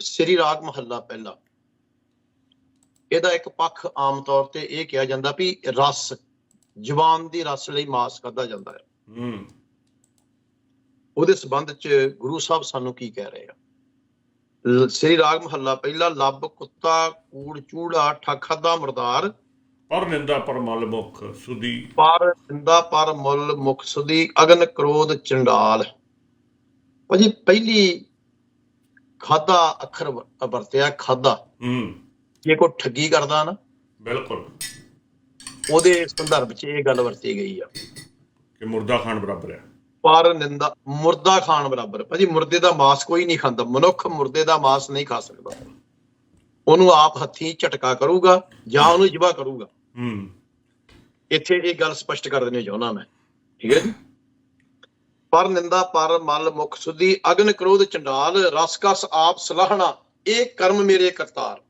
ਸ੍ਰੀ ਰਾਗ ਮਹੱਲਾ ਪਹਿਲਾ। ਇਹਦਾ ਇੱਕ ਪੱਖ ਆਮ ਤੌਰ ਤੇ ਇਹ ਕਿਹਾ ਜਾਂਦਾ ਵੀ ਰਸ ਜ਼ੁਬਾਨ ਦੀ ਰਸ ਲਈ ਮਾਸ ਖਾਧਾ ਜਾਂਦਾ ਹੈ। ਹੂੰ। ਉਹਦੇ ਸਬੰਧ ਚ ਗੁਰੂ ਸਾਹਿਬ ਸਾਨੂੰ ਕੀ ਕਹਿ ਰਹੇ ਆ? ਸ੍ਰੀ ਰਾਗ ਮਹੱਲਾ ਪਹਿਲਾ ਲੱਭ ਕੁੱਤਾ ਕੂੜ ਚੂੜਾ ਠਾਖਾਦਾ ਮਰਦਾਰ। ਪਰ ਨਿੰਦਾ ਪਰ ਮਲ ਮੁਖ ਸੁਦੀ। ਪਰ ਨਿੰਦਾ ਪਰ ਮੁੱਲ ਮੁਖ ਸੁਦੀ ਅਗਨ ਕ੍ਰੋਧ ਚੰਡਾਲ। ਭਾਜੀ ਪਹਿਲੀ ਖਾਦਾ ਅੱਖਰ ਵਰਤਿਆ ਖਾਦਾ ਹੂੰ। ਜੇ ਕੋਈ ਠੱਗੀ ਕਰਦਾ ਨਾ ਬਿਲਕੁਲ। ਉਹਦੇ ਸੰਦਰਭ 'ਚ ਇਹ ਗੱਲ ਵਰਤੀ ਗਈ ਆ। ਕਿ ਮੁਰਦਾ ਖਾਨ ਬਰਾਬਰ ਹੈ ਪਰ ਨਿੰਦਾ ਮੁਰਦਾ ਖਾਣ ਬਰਾਬਰ। ਭਾਜੀ ਮੁਰਦੇ ਦਾ ਮਾਸ ਕੋਈ ਨਹੀਂ ਖਾਂਦਾ। ਮਨੁੱਖ ਮੁਰਦੇ ਦਾ ਮਾਸ ਨਹੀਂ ਖਾ ਸਕਦਾ। ਉਹਨੂੰ ਆਪ ਹੱਥੀਂ ਝਟਕਾ ਕਰੂਗਾ ਜਾਂ ਉਹਨੂੰ ਜਿਬਾ ਕਰੂਗਾ। ਹੂੰ। ਇੱਥੇ ਇਹ ਗੱਲ ਸਪਸ਼ਟ ਕਰ ਦੇਣੀ ਚਾਹੁੰਦਾ ਮੈਂ। ਠੀਕ ਹੈ ਜੀ? ਪਰ ਨਿੰਦਾ ਪਰ ਮਲ ਮੁਖ ਸੁਧੀ ਅਗਨ ਕ੍ਰੋਧ ਚੰਡਾਲ ਰਸਕਸ ਆਪ ਸਲਾਹਣਾ ਇਹ ਕਰਮ ਮੇਰੇ ਕਰਤਾਰ।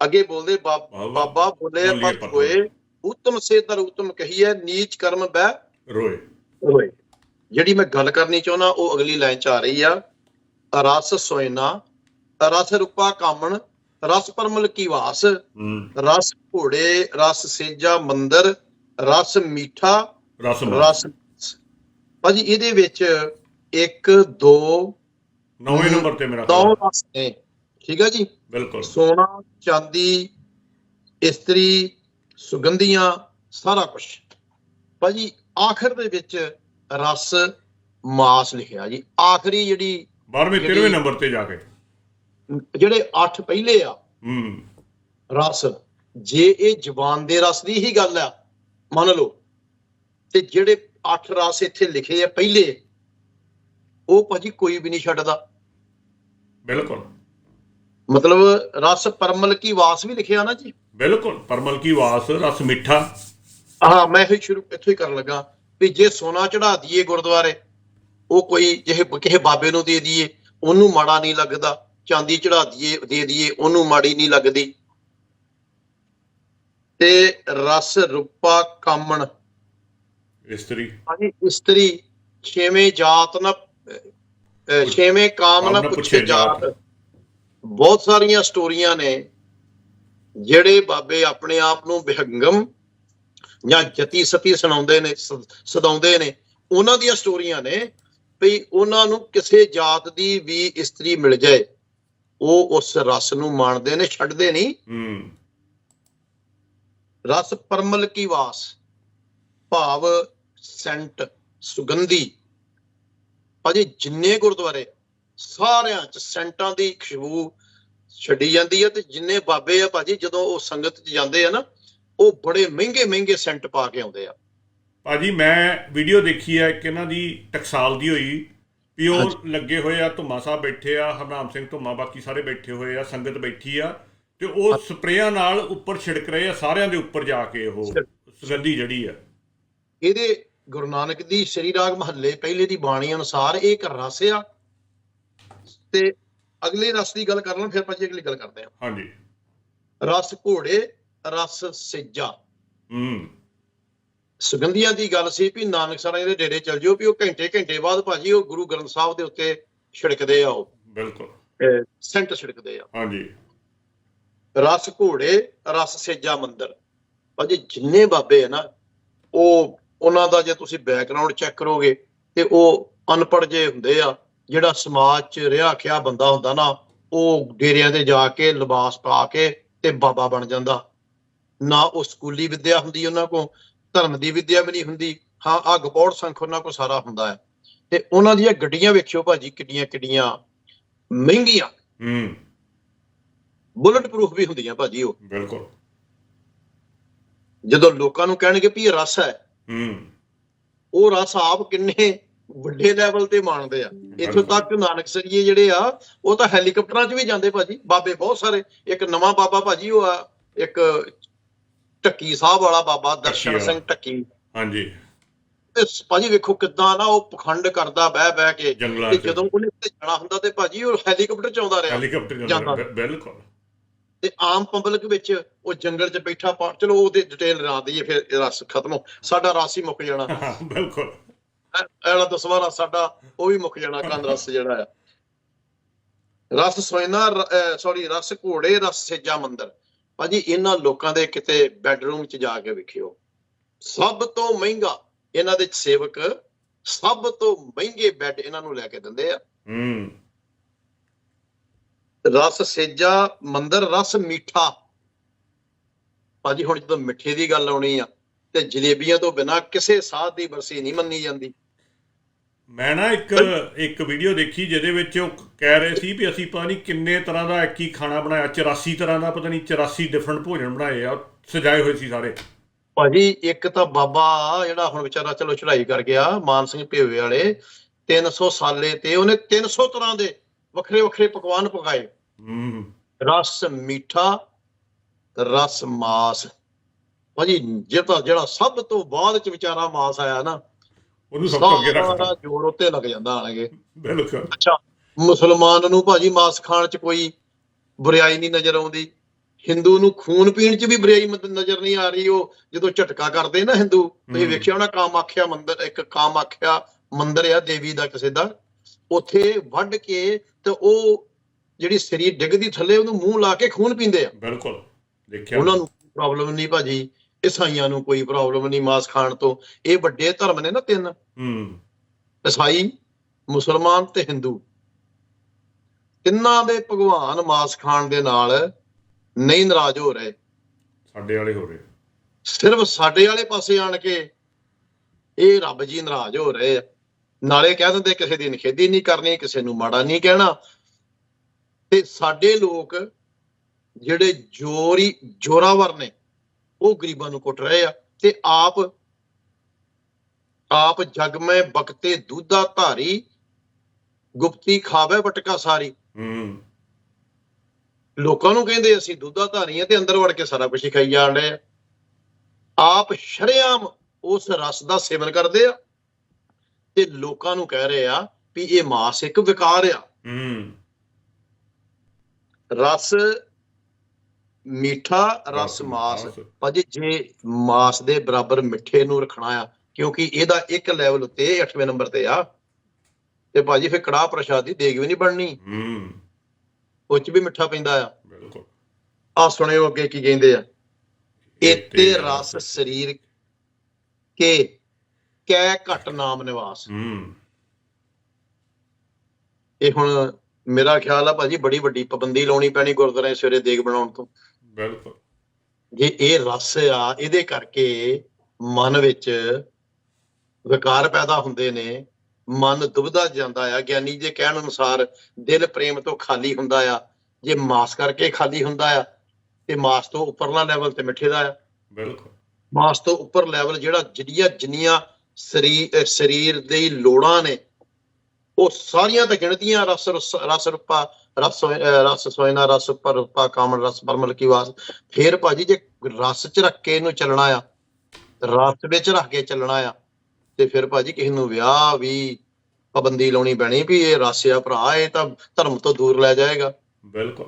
ਅੱਗੇ ਬੋਲਦੇ। ਬਾਬਾ ਬੋਲੇ ਪਤ। ਹੋਏ ਉਤਮ ਸੇ ਦਰ ਉਤਮ ਕਹੀਏ ਨੀਚ ਕਰਮ ਬੈ ਰੋਏ। ਜਿਹੜੀ ਮੈਂ ਗੱਲ ਕਰਨੀ ਚਾਹੁੰਦਾ ਉਹ ਅਗਲੀ ਲਾਈਨ ਚ ਆ ਰਹੀ ਆ। ਰਸ ਸੋਇਨਾ ਰਸ ਰੂਪਾ ਕਾਮਣ ਰਸ ਪਰਮਲ ਕੀ ਵਾਸ। ਰਸ ਘੋੜੇ ਰਸ ਸੇਜਾ ਮੰਦਰ ਰਸ ਮੀਠਾ ਰਸ ਰਸ ਭਾਜੀ ਇਹਦੇ ਵਿੱਚ 1 2 ਨੌਵੇਂ ਨੰਬਰ ਤੇ ਮੇਰਾ ਦੋ ਖਿਆਲ। ਰਸ ਨੇ। ਠੀਕ ਹੈ ਜੀ? ਬਿਲਕੁਲ। ਸੋਨਾ ਚਾਂਦੀ ਇਸਤਰੀ ਸੁਗੰਧੀਆਂ ਸਾਰਾ ਕੁਝ ਭਾਜੀ ਆਖਰ ਦੇ ਵਿੱਚ ਰਸ ਮਾਸ ਲਿਖਿਆ ਜੀ। ਆਖਰੀ ਜਿਹੜੀ 12ਵੇਂ ਜਿਹੜੀ- 13ਵੇਂ ਨੰਬਰ ਤੇ ਜਾ ਕੇ। ਜਿਹੜੇ 8 ਪਹਿਲੇ ਆ ਹੂੰ। ਰਸ ਜੇ ਇਹ ਜ਼ੁਬਾਨ ਦੇ ਰਸ ਦੀ ਹੀ ਗੱਲ ਆ ਮੰਨ ਲਓ ਤੇ ਜਿਹੜੇ 8 ਰਸ ਇੱਥੇ ਲਿਖੇ ਆ ਪਹਿਲੇ। ਉਹ ਭਾਜੀ ਕੋਈ ਵੀ ਨਹੀਂ ਛੱਡਦਾ। ਬਿਲਕੁਲ। ਮਤਲਬ ਰਸ ਪਰਮਲ ਕੀ ਵਾਸ ਵੀ ਲਿਖਿਆ ਨਾ ਜੀ। ਬਿਲਕੁਲ ਪਰਮਲ ਕੀ ਵਾਸ ਰਸ ਮਿੱਠਾ। ਹਾਂ ਮੈਂ ਇਹ ਸ਼ੁਰੂ ਇੱਥੋਂ ਹੀ ਕਰਨ ਲੱਗਾ ਵੀ ਜੇ ਸੋਨਾ ਚੜਾ ਦਈਏ ਗੁਰਦੁਆਰੇ ਉਹ ਕੋਈ ਜਿਹੇ ਕਿਸੇ ਬਾਬੇ ਨੂੰ ਦੇ ਦਈਏ ਉਹਨੂੰ ਮਾੜਾ ਨਹੀਂ ਲੱਗਦਾ। ਚਾਂਦੀ ਚੜਾ ਦਈਏ ਦੇ ਦਈਏ ਉਹਨੂੰ ਮਾੜੀ ਨਹੀਂ ਲੱਗਦੀ। ਤੇ ਰਸ ਰੂਪਾ ਕਾਮਣ ਇਸਤਰੀ। ਹਾਂਜੀ ਇਸਤਰੀ ਛੇਵੇਂ ਜਾਤ ਨਾ ਛੇਵੇਂ ਕਾਮ ਨਾ ਪੁੱਛੇ ਜਾਤ। ਬਹੁਤ ਸਾਰੀਆਂ ਸਟੋਰੀਆਂ ਨੇ ਜਿਹੜੇ ਬਾਬੇ ਆਪਣੇ ਆਪ ਨੂੰ ਬਿਹੰਗਮ ਜਾਂ ਜਤੀ ਸਤੀ ਸੁਣਾਉਂਦੇ ਨੇ ਸਦਾਉਂਦੇ ਨੇ ਉਹਨਾਂ ਦੀਆਂ ਸਟੋਰੀਆਂ ਨੇ ਵੀ ਉਹਨਾਂ ਨੂੰ ਕਿਸੇ ਜਾਤ ਦੀ ਵੀ ਇਸਤਰੀ ਮਿਲ ਜਾਏ। ਉਹ ਉਸ ਰਸ ਨੂੰ ਮਾਣਦੇ ਨੇ ਛੱਡਦੇ ਨਹੀਂ। ਹੂੰ। ਰਸ ਪਰਮਲ ਕੀ ਵਾਸ ਭਾਵ ਸੈਂਟ ਸੁਗੰਧੀ। ਭਾਜੀ ਜਿੰਨੇ ਗੁਰਦੁਆਰੇ ਸਾਰਿਆਂ ਚ ਸੈਂਟਾਂ ਦੀ ਖੁਸ਼ਬੂ ਛੱਡੀ ਜਾਂਦੀ ਹੈ ਤੇ ਜਿੰਨੇ ਬਾਬੇ ਆ ਭਾਜੀ ਜਦੋਂ ਉਹ ਸੰਗਤ ਚ ਜਾਂਦੇ ਆ ਨਾ ਉਹ ਬੜੇ ਮਹਿੰਗੇ ਮਹਿੰਗੇ ਸੈਂਟ ਪਾ ਕੇ ਆਉਂਦੇ ਆ। ਭਾਜੀ ਮੈਂ ਵੀਡੀਓ ਦੇਖੀ ਹੈ ਕਿ ਇਹਨਾਂ ਦੀ ਟਕਸਾਲ ਦੀ ਹੋਈ। ਵੀ ਉਹ ਲੱਗੇ ਹੋਏ ਆ ਧੁੰਮਾ ਸਾਹਿਬ ਬੈਠੇ ਆ ਹਰਨਾਮ ਸਿੰਘ ਧੁੰਮਾ ਬਾਕੀ ਸਾਰੇ ਬੈਠੇ ਹੋਏ ਆ ਸੰਗਤ ਬੈਠੀ ਆ। ਤੇ ਉਹ ਸਪਰੇਆਂ ਨਾਲ ਉੱਪਰ ਛਿੜਕ ਰਹੇ ਆ ਸਾਰਿਆਂ ਦੇ ਉੱਪਰ ਜਾ ਕੇ ਉਹ ਸੁਗੰਧੀ ਜਿਹੜੀ ਆ। ਇਹਦੇ ਗੁਰੂ ਨਾਨਕ ਦੀ ਸ੍ਰੀ ਰਾਗ ਮਹੱਲੇ ਪਹਿਲੇ ਦੀ ਬਾਣੀ ਅਨੁਸਾਰ ਇਹ ਇੱਕ ਰਸ ਆ ਤੇ ਅਗਲੇ ਰਸ ਦੀ ਗੱਲ ਕਰ ਲਾਂ ਫਿਰ ਭਾਜੀ ਅਗਲੀ ਗੱਲ ਕਰਦੇ ਆ ਹਾਂਜੀ। ਰਸ ਘੋੜੇ ਰਸ ਸੇਜਾ। ਹੂੰ। ਸੁਗੰਧੀਆਂ ਦੀ ਗੱਲ ਸੀ ਵੀ ਨਾਨਕ ਸਰਾਂ ਦੇ ਡੇਰੇ ਚਲ ਜਿਓ ਵੀ ਉਹ ਘੰਟੇ ਘੰਟੇ ਬਾਅਦ ਭਾਜੀ ਉਹ ਗੁਰੂ ਗ੍ਰੰਥ ਸਾਹਿਬ ਦੇ ਉੱਤੇ ਛਿੜਕਦੇ ਆ ਉਹ। ਬਿਲਕੁਲ। ਸੈਂਟ ਛਿੜਕਦੇ ਆ। ਹਾਂਜੀ। ਰਸ ਘੋੜੇ ਰਸ ਸੇਜਾ ਮੰਦਰ। ਭਾਜੀ ਜਿੰਨੇ ਬਾਬੇ ਆ ਨਾ ਉਹ ਉਹਨਾਂ ਦਾ ਜੇ ਤੁਸੀਂ ਬੈਕਗ੍ਰਾਉਂਡ ਚੈੱਕ ਕਰੋਗੇ ਤੇ ਉਹ ਅਨਪੜ੍ਹ ਜੇ ਹੁੰਦੇ ਆ ਜਿਹੜਾ ਸਮਾਜ 'ਚ ਰਿਹਾ ਖਿਆ ਬੰਦਾ ਹੁੰਦਾ ਨਾ ਉਹ ਡੇਰਿਆਂ ਤੇ ਜਾ ਕੇ ਲਿਬਾਸ ਪਾ ਕੇ ਤੇ ਬਾਬਾ ਬਣ ਜਾਂਦਾ। ਨਾ ਉਹ ਸਕੂਲੀ ਵਿੱਦਿਆ ਹੁੰਦੀ ਉਹਨਾਂ ਕੋਲ ਧਰਮ ਦੀ ਵਿੱਦਿਆ ਵੀ ਨਹੀਂ ਹੁੰਦੀ ਹਾਂ ਆ ਗਪੌੜ ਸੰਖ ਉਹਨਾਂ ਕੋਲ ਸਾਰਾ ਹੁੰਦਾ ਹੈ। ਤੇ ਉਹਨਾਂ ਦੀਆਂ ਗੱਡੀਆਂ ਵੇਖਿਓ ਭਾਜੀ ਕਿੱਡੀਆਂ ਕਿੱਡੀਆਂ ਮਹਿੰਗੀਆਂ। ਹੂੰ। ਬੁਲਟ ਪ੍ਰੂਫ ਵੀ ਹੁੰਦੀਆਂ ਭਾਜੀ ਉਹ। ਬਿਲਕੁਲ। ਜਦੋਂ ਲੋਕਾਂ ਨੂੰ ਕਹਿਣਗੇ ਵੀ ਇਹ ਰਸ ਹੈ ਹੂੰ। ਉਹ ਰਸ ਆਪ ਕਿੰਨੇ ਵੱਡੇ ਲੈਵਲ ਤੇ ਮੰਨਦੇ ਆ। ਇੱਥੋਂ ਤੱਕ ਨਾਨਕ ਸਰੀਏ ਜਿਹੜੇ ਆ ਉਹ ਤਾਂ ਹੈਲੀਕਾਪਟਰਾਂ 'ਚ ਵੀ ਜਾਂਦੇ ਭਾਜੀ। ਬਾਬੇ ਬਹੁਤ ਸਾਰੇ। ਇੱਕ ਨਵਾਂ ਬਾਬਾ ਭਾਜੀ ਉਹ ਆ ਇੱਕ ਟੱਕੀ ਸਾਹਿਬ ਵਾਲਾ ਬਾਬਾ ਦਰਸ਼ਨ। ਸਿੰਘ ਟੱਕੀ ਹਾਂਜੀ। ਤੇ ਭਾਜੀ ਵੇਖੋ ਕਿੱਦਾਂ ਨਾ ਉਹ ਪਖੰਡ ਕਰਦਾ ਬਹਿ ਬਹਿ ਕੇ। ਤੇ ਜਦੋਂ ਉਹਨੇ ਜਾਣਾ ਹੁੰਦਾ ਤੇ ਭਾਜੀ ਉਹ ਹੈਲੀਕਾਪਟਰ 'ਚ ਆਉਂਦਾ ਰਿਹਾ। ਹੈਲੀਕਾਪਟਰ ਜਾਂਦਾ। ਬਿਲਕੁਲ। ਤੇ ਆਮ ਪਬਲਿਕ ਵਿੱਚ ਉਹ ਜੰਗਲ 'ਚ ਬੈਠਾ ਪਾ ਚਲੋ ਉਹਦੇ ਡਿਟੇਲ ਨਾ ਦਈਏ ਫਿਰ ਇਹ ਰਸ ਖਤਮ ਹੋ ਸਾਡਾ ਰਸ ਹੀ ਮੁੱਕ ਜਾਣਾ। ਬਿਲਕੁਲ। ਇਹ ਵਾਲਾ ਦਸਵਾਂ ਰਸ ਸਾਡਾ ਉਹ ਵੀ ਮੁੱਕ ਜਾਣਾ ਕੰਨ ਰਸ ਜਿਹੜਾ ਆ। ਰਸ ਸੋਇਨਾ ਸੌਰੀ ਰਸ ਘੋੜੇ ਰਸ ਸੇਜਾ ਮੰਦਰ। ਭਾਜੀ ਇਹਨਾਂ ਲੋਕਾਂ ਦੇ ਕਿਤੇ ਬੈੱਡਰੂਮ 'ਚ ਜਾ ਕੇ ਵੇਖਿਓ। ਸਭ ਤੋਂ ਮਹਿੰਗਾ ਇਹਨਾਂ ਦੇ ਸੇਵਕ ਸਭ ਤੋਂ ਮਹਿੰਗੇ ਬੈੱਡ ਇਹਨਾਂ ਨੂੰ ਲੈ ਕੇ ਦਿੰਦੇ ਆ। ਹੂੰ। ਰਸ ਸੇਜਾ ਮੰਦਰ ਰਸ ਮਿੱਠਾ। ਭਾਜੀ ਹੁਣ ਜਦੋਂ ਮਿੱਠੇ ਦੀ ਗੱਲ ਆਉਣੀ ਆ ਤੇ ਜਲੇਬੀਆਂ ਤੋਂ ਬਿਨਾ ਕਿਸੇ ਸਾਧ ਦੀ ਬਰਸੀ ਨਹੀਂ ਮੰਨੀ ਜਾਂਦੀ। ਮੈਂ ਨਾ ਇੱਕ ਇੱਕ ਵੀਡੀਓ ਦੇਖੀ ਜਿਹਦੇ ਵਿੱਚ ਉਹ ਕਹਿ ਰਹੇ ਸੀ ਵੀ ਅਸੀਂ ਪਤਾ ਨਹੀਂ ਕਿੰਨੇ ਤਰ੍ਹਾਂ ਦਾ ਇੱਕ ਹੀ ਖਾਣਾ ਬਣਾਇਆ 84 ਤਰ੍ਹਾਂ ਦਾ ਪਤਾ ਨਹੀਂ 84 ਡਿਫਰੈਂਟ ਭੋਜਨ ਬਣਾਏ ਆ ਸਜਾਏ ਹੋਏ ਸੀ ਸਾਰੇ। ਭਾਜੀ ਇੱਕ ਤਾਂ ਬਾਬਾ ਜਿਹੜਾ ਹੁਣ ਵਿਚਾਰਾ ਚਲੋ ਚੜ੍ਹਾਈ ਕਰ ਗਿਆ ਮਾਨ ਸਿੰਘ ਭੇਵੇ ਵਾਲੇ 300 ਸਾਲੇ ਤੇ ਉਹਨੇ 300 ਤਰ੍ਹਾਂ ਦੇ ਵੱਖਰੇ ਵੱਖਰੇ ਪਕਵਾਨ ਪਕਾਏ। ਹੂੰ। ਰਸ ਮਿੱਠਾ ਰਸ ਮਾਸ। ਭਾਜੀ ਜਿਹੜਾ ਜਿਹੜਾ ਸਭ ਤੋਂ ਬਾਅਦ ਚ ਵਿਚਾਰਾ ਮਾਸ ਆਇਆ ਨਾ ਉਹਨੂੰ ਸਭ ਤੋਂ ਅੱਗੇ ਰੱਖਦਾ ਜੋਰ ਉੱਤੇ ਲੱਗ ਜਾਂਦਾ ਆਣਗੇ। ਬਿਲਕੁਲ। ਅੱਛਾ ਮੁਸਲਮਾਨ ਨੂੰ ਭਾਜੀ ਮਾਸ ਖਾਣ ਚ ਕੋਈ ਬੁਰਾਈ ਨਹੀਂ ਨਜ਼ਰ ਆਉਂਦੀ। ਹਿੰਦੂ ਨੂੰ ਖੂਨ ਪੀਣ ਚ ਵੀ ਬੁਰਾਈ ਨਜ਼ਰ ਨਹੀਂ ਆ ਰਹੀ ਉਹ ਜਦੋਂ ਝਟਕਾ ਕਰਦੇ ਨਾ ਹਿੰਦੂ ਤੁਸੀਂ। ਵੇਖਿਆ ਹੋਣਾ ਕਾਮਾਖਿਆ ਮੰਦਿਰ ਇੱਕ ਕਾਮਾਖਿਆ ਮੰਦਿਰ ਆ ਦੇਵੀ ਦਾ ਕਿਸੇ ਦਾ। ਉੱਥੇ ਵੱਢ ਕੇ ਤੇ ਉਹ ਜਿਹੜੀ ਸਰੀਰ ਡਿੱਗਦੀ ਥੱਲੇ ਉਹਨੂੰ ਮੂੰਹ ਲਾ ਕੇ ਖੂਨ ਪੀਂਦੇ ਆ। ਬਿਲਕੁਲ ਦੇਖਿਆ। ਉਹਨਾਂ ਨੂੰ ਪ੍ਰੋਬਲਮ ਨਹੀਂ ਭਾਜੀ। ਈਸਾਈਆਂ ਨੂੰ ਕੋਈ ਪ੍ਰੋਬਲਮ ਨਹੀਂ ਮਾਸ ਖਾਣ ਤੋਂ। ਇਹ ਵੱਡੇ ਧਰਮ ਨੇ ਨਾ ਤਿੰਨ। ਹੂੰ। ਈਸਾਈ ਮੁਸਲਮਾਨ ਤੇ ਹਿੰਦੂ। ਤਿੰਨਾਂ ਦੇ ਭਗਵਾਨ ਮਾਸ ਖਾਣ ਦੇ ਨਾਲ ਨਹੀਂ ਨਾਰਾਜ਼ ਹੋ ਰਹੇ। ਸਾਡੇ ਵਾਲੇ ਹੋ ਰਹੇ। ਸਿਰਫ ਸਾਡੇ ਵਾਲੇ ਪਾਸੇ ਆਣ ਕੇ ਇਹ ਰੱਬ ਜੀ ਨਾਰਾਜ਼ ਹੋ ਰਹੇ ਆ। ਨਾਲੇ ਕਹਿ ਦਿੰਦੇ ਕਿਸੇ ਦੀ ਨਿਖੇਧੀ ਨਹੀਂ ਕਰਨੀ ਕਿਸੇ ਨੂੰ ਮਾੜਾ ਨਹੀਂ ਕਹਿਣਾ। ਤੇ ਸਾਡੇ ਲੋਕ ਜਿਹੜੇ ਜੋਰੀ ਜੋਰਾਵਰ ਨੇ ਉਹ ਗਰੀਬਾਂ ਨੂੰ ਕੁੱਟ ਰਹੇ ਆ ਤੇ ਆਪ ਆਪ ਜਗ ਮੈਂ ਬਖਤੇ ਦੁੱਧਾ ਧਾਰੀ ਗੁਪਤੀ ਖਾਵੇ ਬਟਕਾ ਸਾਰੀ। ਹੂੰ। ਲੋਕਾਂ ਨੂੰ ਕਹਿੰਦੇ ਅਸੀਂ ਦੁੱਧਾ ਧਾਰੀ ਆ ਤੇ ਅੰਦਰ ਵੜ ਕੇ ਸਾਰਾ ਕੁਝ ਖਾਈ ਜਾਣ ਰਹੇ ਆ। ਆਪ ਸ਼ਰੇਆਮ ਉਸ ਰਸ ਦਾ ਸੇਵਨ ਕਰਦੇ ਆ। ਤੇ ਲੋਕਾਂ ਨੂੰ ਕਹਿ ਰਹੇ ਆ ਵੀ ਇਹ ਮਾਸ ਇੱਕ ਵਿਕਾਰ ਆ। ਹੂੰ। ਰਸ ਮਿੱਠਾ ਰਸ ਮਾਸ। ਭਾਜੀ ਜੇ ਮਾਸ ਦੇ ਬਰਾਬਰ ਮਿੱਠੇ ਨੂੰ ਰੱਖਣਾ ਆ ਕਿਉਂਕਿ ਇਹਦਾ ਇੱਕ ਲੈਵਲ ਉੱਤੇ 8ਵੇਂ ਨੰਬਰ ਤੇ ਆ ਤੇ ਭਾਜੀ ਫਿਰ ਕੜਾਹ ਪ੍ਰਸ਼ਾਦ ਦੀ ਦੇਗ ਵੀ ਨਹੀਂ ਬਣਨੀ। ਹੂੰ। ਉਹ ਚ ਵੀ ਮਿੱਠਾ ਪੈਂਦਾ ਆ। ਬਿਲਕੁਲ। ਆ ਸੁਣਿਓ ਅੱਗੇ ਕੀ ਕਹਿੰਦੇ ਆ। ਇਤੇ ਰਸ ਸਰੀਰ ਕੇ ਕੈ ਘਟ ਨਾਮ ਨਿਵਾਸ। ਹੂੰ। ਇਹ ਹੁਣ ਮੇਰਾ ਖਿਆਲ ਆ ਭਾਜੀ ਬੜੀ ਵੱਡੀ ਪਾਬੰਦੀ ਲਾਉਣੀ ਪੈਣੀ ਗੁਰਦੁਆਰੇ ਸਵੇਰੇ ਦੇਗ ਬਣਾਉਣ ਤੋਂ। ਬਿਲਕੁਲ। ਜੇ ਇਹ ਰਸ ਆ ਇਹਦੇ ਕਰਕੇ ਮਨ ਵਿੱਚ ਵਿਕਾਰ ਪੈਦਾ ਹੁੰਦੇ ਨੇ ਮਨ ਦੁਬਦਾ ਜਾਂਦਾ ਆ। ਗਿਆਨੀ ਦੇ ਕਹਿਣ ਅਨੁਸਾਰ ਦਿਲ ਪ੍ਰੇਮ ਤੋਂ ਖਾਲੀ ਹੁੰਦਾ ਆ ਜੇ ਮਾਸ ਕਰਕੇ ਖਾਲੀ ਹੁੰਦਾ ਆ ਤੇ ਮਾਸ ਤੋਂ ਉੱਪਰਲਾ ਲੈਵਲ ਤੇ ਮਿੱਠੇ ਦਾ ਆ। ਬਿਲਕੁਲ। ਮਾਸ ਤੋਂ ਉੱਪਰ ਲੈਵਲ ਜਿਹੜਾ ਜਿਹੜੀਆਂ ਜਿੰਨੀਆਂ ਸਰੀਰ, ਅਹ ਸਰੀਰ ਦੇ ਲੋੜਾਂ ਨੇ। ਉਹ ਸਾਰੀਆਂ ਤਾਂ ਗਿਣਤੀਆਂ, ਰਸ ਰਸ ਰੂਪਾ, ਰਸ ਰਸ ਸੋਇਨਾ, ਰਸ ਉੱਪਰ ਰੂਪਾ ਕਾਮਨ ਰਸ ਪਰਮਲ ਕੀ ਵਾਸ। ਫੇਰ ਭਾਜੀ ਜੇ ਰਸ ਚ ਰੱਖ ਕੇ ਇਹਨੂੰ ਚੱਲਣਾ ਆ, ਰਸ ਵਿੱਚ ਰੱਖ ਕੇ ਚੱਲਣਾ ਆ, ਤੇ ਫਿਰ ਭਾਜੀ ਕਿਸੇ ਨੂੰ ਵਿਆਹ ਵੀ ਪਾਬੰਦੀ ਲਾਉਣੀ ਪੈਣੀ ਵੀ ਇਹ ਰਸ ਆ ਭਰਾ, ਇਹ ਤਾਂ ਧਰਮ ਤੋਂ ਦੂਰ ਲੈ ਜਾਏਗਾ। ਬਿਲਕੁਲ।